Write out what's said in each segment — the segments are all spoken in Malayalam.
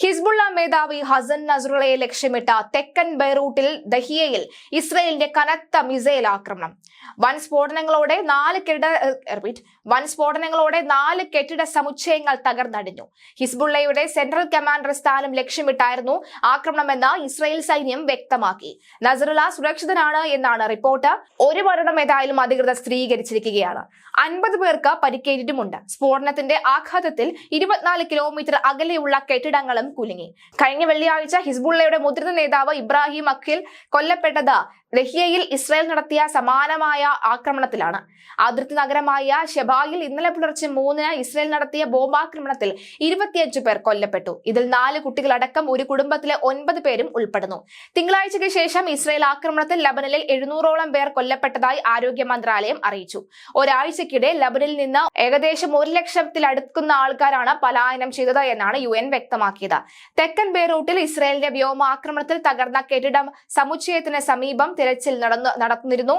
ഹിസ്ബുള്ള മേധാവി ഹസൻ നസറുളയെ ലക്ഷ്യമിട്ട തെക്കൻ ബൈറൂട്ടിൽ ദഹിയയിൽ ഇസ്രയേലിന്റെ കനത്ത മിസൈൽ ആക്രമണം. വൻ സ്ഫോടനങ്ങളോടെ നാല് കെട്ടിട റിപ്പീറ്റ് വൻ സ്ഫോടനങ്ങളോടെ നാല് കെട്ടിട സമുച്ചയങ്ങൾ തകർന്നടിഞ്ഞു. ഹിസ്ബുള്ളയുടെ സെൻട്രൽ കമാൻഡർ സ്ഥാനം ലക്ഷ്യമിട്ടായിരുന്നു ആക്രമണമെന്ന് ഇസ്രയേൽ സൈന്യം വ്യക്തമാക്കി. നസറുള്ള സുരക്ഷിതനാണ് എന്നാണ് റിപ്പോർട്ട്. ഒരു മരണം ഏതായാലും അധികൃതർ സ്ഥിരീകരിച്ചിരിക്കുകയാണ്. അൻപത് പേർക്ക് പരിക്കേറ്റിട്ടുമുണ്ട്. സ്ഫോടനത്തിന്റെ ആഘാതത്തിൽ ഇരുപത്തിനാല് കിലോമീറ്റർ അകലെയുള്ള കെട്ടിടങ്ങളും കുലുങ്ങി. കഴിഞ്ഞ വെള്ളിയാഴ്ച ഹിസ്ബുള്ളയുടെ മുതിർന്ന നേതാവ് ഇബ്രാഹിം അഖിൽ കൊല്ലപ്പെട്ടത് ലഹിയയിൽ ഇസ്രായേൽ നടത്തിയ സമാനമായ ആക്രമണത്തിലാണ്. അതിർത്തി നഗരമായ ഷെബായിൽ ഇന്നലെ പുലർച്ചെ മൂന്നിന് ഇസ്രായേൽ നടത്തിയ ബോംബാക്രമണത്തിൽ ഇരുപത്തിയഞ്ചു പേർ കൊല്ലപ്പെട്ടു. ഇതിൽ നാല് കുട്ടികളടക്കം ഒരു കുടുംബത്തിലെ ഒൻപത് പേരും ഉൾപ്പെടുന്നു. തിങ്കളാഴ്ചയ്ക്ക് ശേഷം ഇസ്രായേൽ ആക്രമണത്തിൽ ലബനനിൽ എഴുന്നൂറോളം പേർ കൊല്ലപ്പെട്ടതായി ആരോഗ്യ മന്ത്രാലയം അറിയിച്ചു. ഒരാഴ്ചക്കിടെ ലബനിൽ നിന്ന് ഏകദേശം ഒരു ലക്ഷത്തിലടുക്കുന്ന ആൾക്കാരാണ് പലായനം ചെയ്തത് എന്നാണ് യു എൻ വ്യക്തമാക്കിയത്. തെക്കൻ ബെയ്റൂട്ടിൽ ഇസ്രായേലിന്റെ വ്യോമാക്രമണത്തിൽ തകർന്ന കെട്ടിടം സമുച്ചയത്തിന് സമീപം തിരച്ചിൽ നടന്നു നടന്നിരുന്നു.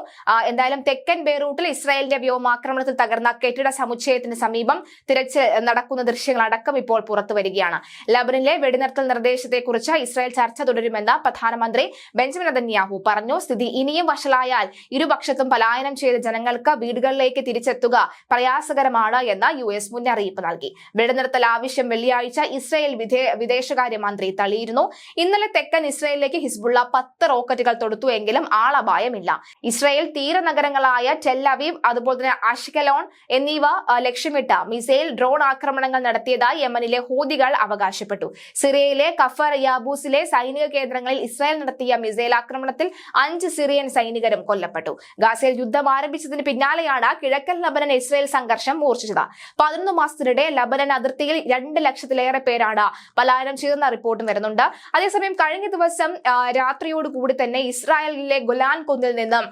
എന്തായാലും തെക്കൻ ബെയ്റൂട്ടിൽ ഇസ്രായേലിന്റെ വ്യോമാക്രമണത്തിൽ തകർന്ന കെട്ടിട സമുച്ചയത്തിന് സമീപം തിരച്ചിൽ നടക്കുന്ന ദൃശ്യങ്ങൾ അടക്കം ഇപ്പോൾ പുറത്തു വരികയാണ്. ലബനിലെ വെടിനിർത്തൽ നിർദ്ദേശത്തെക്കുറിച്ച് ഇസ്രായേൽ ചർച്ച തുടരുമെന്ന് പ്രധാനമന്ത്രി ബെഞ്ചമിൻ അതന്യാഹു പറഞ്ഞു. സ്ഥിതി ഇനിയും വഷളായാൽ ഇരുപക്ഷത്തും പലായനം ചെയ്ത ജനങ്ങൾക്ക് വീടുകളിലേക്ക് തിരിച്ചെത്തുക പ്രയാസകരമാണ് എന്ന് യു എസ് മുന്നറിയിപ്പ് നൽകി. വെടിനിർത്തൽ ആവശ്യം വെള്ളിയാഴ്ച ഇസ്രായേൽ വിദേശകാര്യമന്ത്രി തള്ളിയിരുന്നു. ഇന്നലെ തെക്കൻ ഇസ്രായേലിലേക്ക് ഹിസ്ബുള്ള പത്ത് റോക്കറ്റുകൾ തൊടുത്തു എങ്കിലും ആളപായമില്ല ഇസ്രായേൽ തീരനഗരങ്ങളായ ടെല്ലവീവ് അതുപോലെ തന്നെ അഷ്കലോൺ എന്നിവ ലക്ഷ്യമിട്ട മിസൈൽ ഡ്രോൺ ആക്രമണങ്ങൾ നടത്തിയതായി യമനിലെ ഹോദികൾ അവകാശപ്പെട്ടു. സിറിയയിലെ കഫർ യാബൂസിലെ സൈനിക കേന്ദ്രങ്ങളിൽ ഇസ്രായേൽ നടത്തിയ മിസൈൽ ആക്രമണത്തിൽ അഞ്ച് സിറിയൻ സൈനികരും കൊല്ലപ്പെട്ടു. ഗാസയിൽ യുദ്ധം ആരംഭിച്ചതിന് പിന്നാലെയാണ് കിഴക്കൻ ലബനൻ ഇസ്രായേൽ സംഘർഷം മൂർച്ഛിച്ചത്. പതിനൊന്ന് മാസത്തിനിടെ ലബനൻ അതിർത്തിയിൽ രണ്ട് ലക്ഷത്തിലേറെ പേരാണ് പലായനം ചെയ്തെന്ന റിപ്പോർട്ടും വരുന്നുണ്ട്. അതേസമയം കഴിഞ്ഞ ദിവസം രാത്രിയോടുകൂടി തന്നെ ഇസ്രായേലിലെ ഗൊലാൻ കുന്നിൽ നിന്നും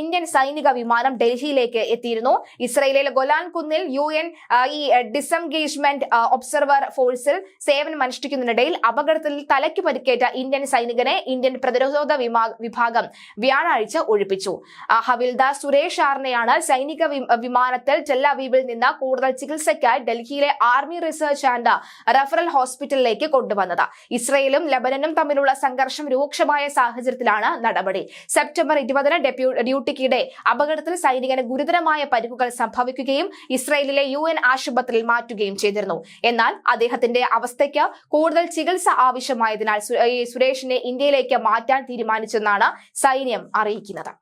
ഇന്ത്യൻ സൈനിക വിമാനം ഡൽഹിയിലേക്ക് എത്തിയിരുന്നു. ഇസ്രയേലിലെ ഗൊലാൻ കുന്നിൽ യു എൻ ഈ ഡിസംഗേജ്മെന്റ് ഒബ്സർവർ ഫോഴ്സിൽ സേവനം അനുഷ്ഠിക്കുന്നതിനിടയിൽ അപകടത്തിൽ തലയ്ക്ക് പരിക്കേറ്റ ഇന്ത്യൻ സൈനികനെ ഇന്ത്യൻ പ്രതിരോധ വിഭാഗം വ്യാഴാഴ്ച ഒഴിപ്പിച്ചു. ഹവിൽദാർ സുരേഷ് ആറിനെയാണ് സൈനിക വിമാനത്തിൽ ചെല്ലാവീപിൽ നിന്ന് കൂടുതൽ ചികിത്സയ്ക്കായി ഡൽഹിയിലെ ആർമി റിസർച്ച് ആൻഡ് റഫറൽ ഹോസ്പിറ്റലിലേക്ക് കൊണ്ടുവന്നത്. ഇസ്രയേലും ലബനനും തമ്മിലുള്ള സംഘർഷം രൂക്ഷമായ സാഹചര്യത്തിലാണ് നടപടി. സെപ്റ്റംബർ ഇരുപതിന് ഡ്യൂട്ടിക്കിടെ അപകടത്തിൽ സൈനികന് ഗുരുതരമായ പരിക്കുകൾ സംഭവിക്കുകയും ഇസ്രയേലിലെ യു എൻ ആശുപത്രിയിൽ മാറ്റുകയും ചെയ്തിരുന്നു. എന്നാൽ അദ്ദേഹത്തിന്റെ അവസ്ഥയ്ക്ക് കൂടുതൽ ചികിത്സ ആവശ്യമായതിനാൽ സുരേഷിനെ ഇന്ത്യയിലേക്ക് മാറ്റാൻ തീരുമാനിച്ചെന്നാണ് സൈന്യം അറിയിക്കുന്നത്.